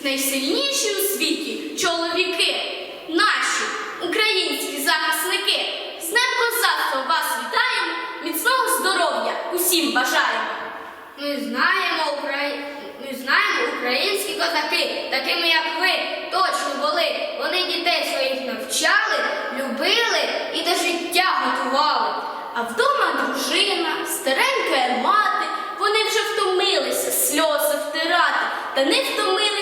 Найсильніші у світі чоловіки, наші українські захисники. З Днем козацтва вас вітаємо, міцного здоров'я усім бажаємо. Ми знаємо, Украї... Ми знаємо українські козаки, такими як ви, точно були. Вони дітей своїх навчали, любили і до життя готували. А вдома дружина, старенька мати, вони вже втомилися сльози втирати, та не втомилися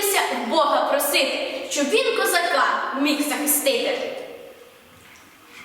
просити, щоб він козака міг захистити.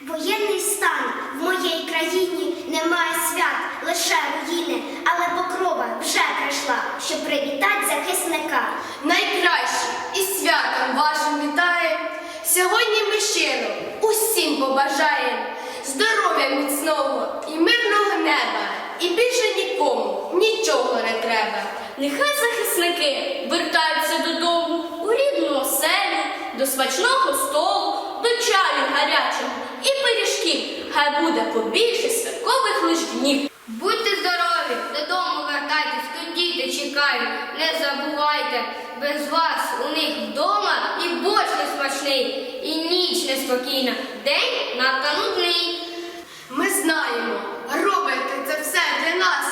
Воєнний стан в моїй країні немає свят, лише руїни, але покрова вже прийшла, щоб привітати захисника. Найкраще і святом вашим вітає. Сьогодні ми щиро усім побажаємо здоров'я міцного і мирного неба. І більше нікому нічого не треба. Нехай захисники вертаються додому у рідну оселю, до смачного столу, до чаю гарячого і пиріжків. Хай буде побільше святкових лиш днів. Будьте здорові, додому вертайтесь, тут діти чекають. Не забувайте, без вас у них вдома і борщ несмачний, і ніч неспокійна, день надто нудний. Ми знаємо, робите це все для нас.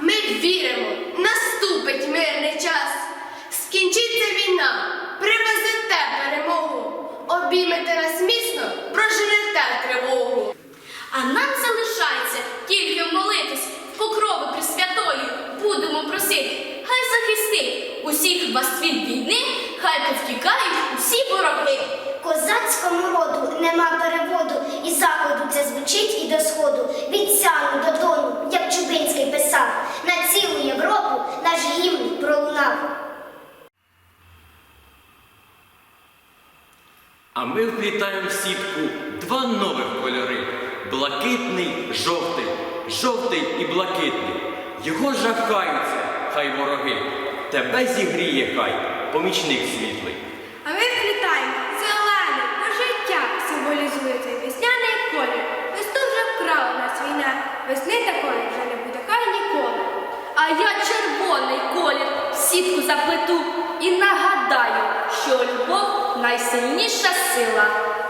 Ми віримо, наступить мирний час. Скінчиться війна, привезете перемогу, обіймете нас міцно, проженете тривогу. А нам залишається тільки молитись в покрови Пресвятої будемо просити. Хай захистить усіх вас від війни, хай повтікають усі вороги. Козацькому роду нема переводу, і заходу це звучить і до сходу. Від сяну до дону, як Чубинський писав, на цілу Європу наш гімн пролунав. А ми вплітаємо в сітку два нових кольори блакитний, жовтий, жовтий і блакитний. Його жахаються, хай вороги. Тебе зігріє хай, помічник світлий. А ми вплітаємо зелене, бо життя символізує цей весняний колір. Весну вже вкрала нас війна, весни такої вже не буде хай ніколи. А я червоний колір в сітку заплету і нагадаю, що любов найсильніша сила.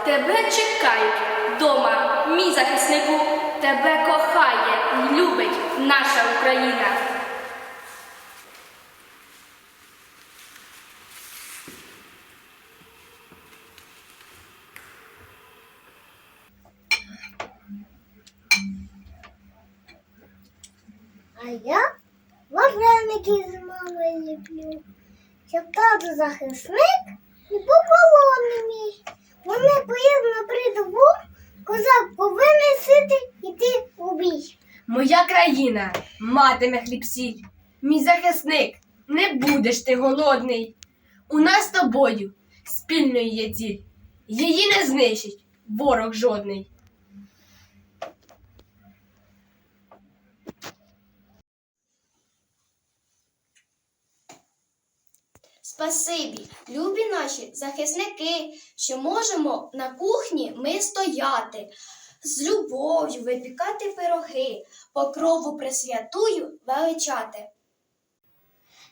Тебе чекають дома, мій захиснику, тебе кохає і любить наша Україна. А я вареники з мамою люблю. Щоб тато захисник і був полонений. Вони поїдуть на передову, козак повинен сити йти у бій. Моя країна матиме хліб сіль. Мій захисник, не будеш ти голодний. У нас з тобою спільної є ціль. Її не знищить ворог жодний. Спасибі, любі наші захисники, що можемо на кухні ми стояти, з любов'ю випікати пироги, покрову пресвятую величати.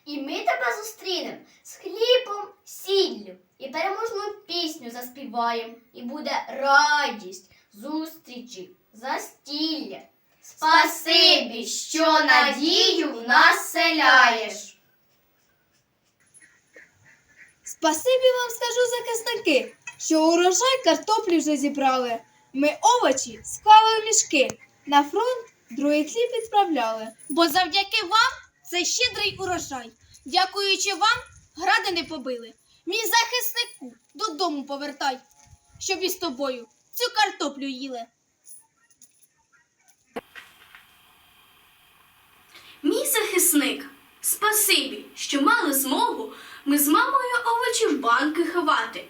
І ми тебе зустрінемо з хлібом, сіллю, і переможну пісню заспіваємо, і буде радість, зустрічі, застілля. Спасибі, що надію в нас селяєш. Спасибі вам скажу захисники, що урожай картоплі вже зібрали. Ми овочі склали в мішки. На фронт другий хліб відправляли. Бо завдяки вам це щедрий урожай. Дякуючи вам, гради не побили. Мій захиснику додому повертай, щоб із тобою цю картоплю їли. Мій захисник, спасибі, що мали змогу ми з мамою овочі в банки ховати.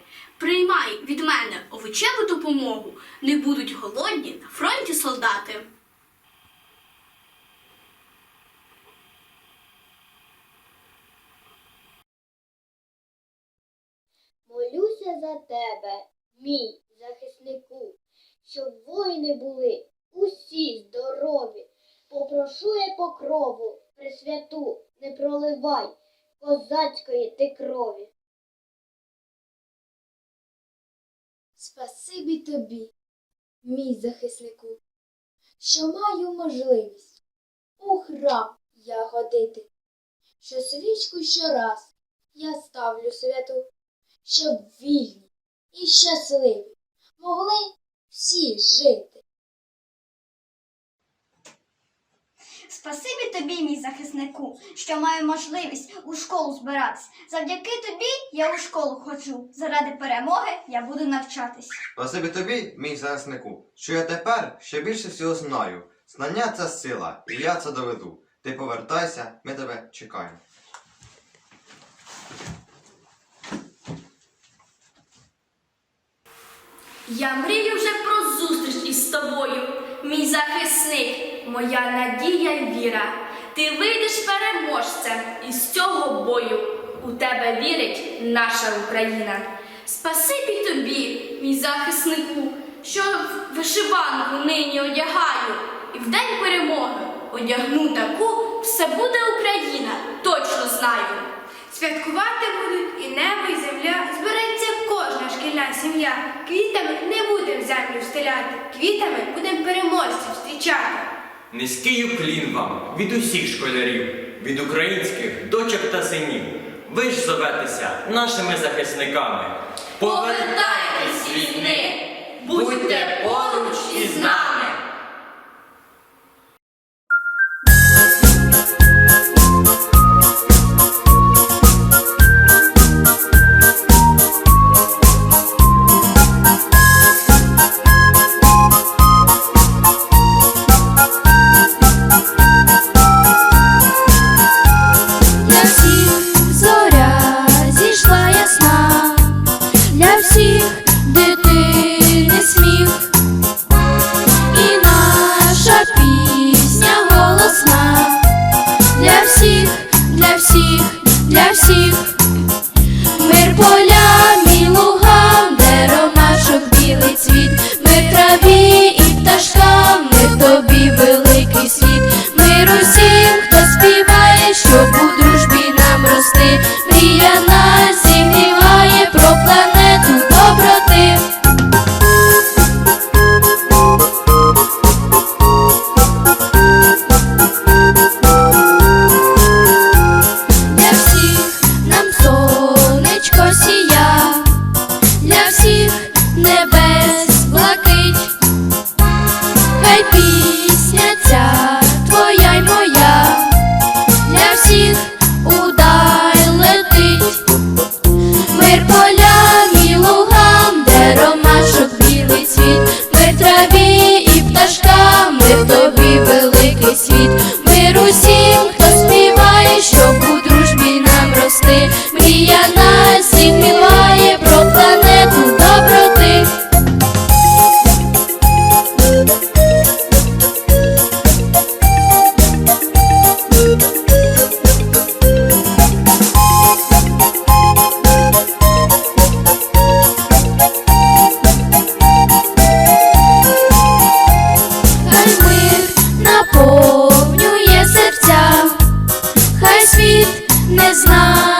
Приймай від мене овочеву допомогу. Не будуть голодні на фронті солдати. Молюся за тебе, мій захиснику, щоб воїни були усі здорові. Попрошу я покрову, пресвяту, не проливай козацької ти крові. Спасибі тобі, мій захиснику, що маю можливість у храм я ходити, що свічку щораз я ставлю святу, щоб вільні і щасливі могли всі жити. Спасибі тобі, мій захиснику, що маю можливість у школу збиратись. Завдяки тобі я у школу ходжу. Заради перемоги я буду навчатись. Спасибі тобі, мій захиснику, що я тепер ще більше всього знаю. Знання це сила, і я це доведу. Ти повертайся, ми тебе чекаємо. Я мрію вже про зустріч із тобою, мій захисник, моя надія й віра. Ти вийдеш переможцем із цього бою. У тебе вірить наша Україна. Спасибі тобі, мій захиснику, що вишиванку нині одягаю, і в день перемоги одягну таку, все буде Україна, точно знаю. Святкувати будуть і небо, і земля. Збереться кожна шкільна сім'я. Квітами не будемо землю встиляти, квітами будемо переможців зустрічати. Низький уклін вам від усіх школярів, від українських дочок та синів. Ви ж зоветеся нашими захисниками. Повертайтесь війни, для всіх небес блакить, хай пісня ця твоя й моя, для всіх удай летить, мир полям і лугам, де ромашок білий світ, мир траві і пташкам, мир тобі великий світ, не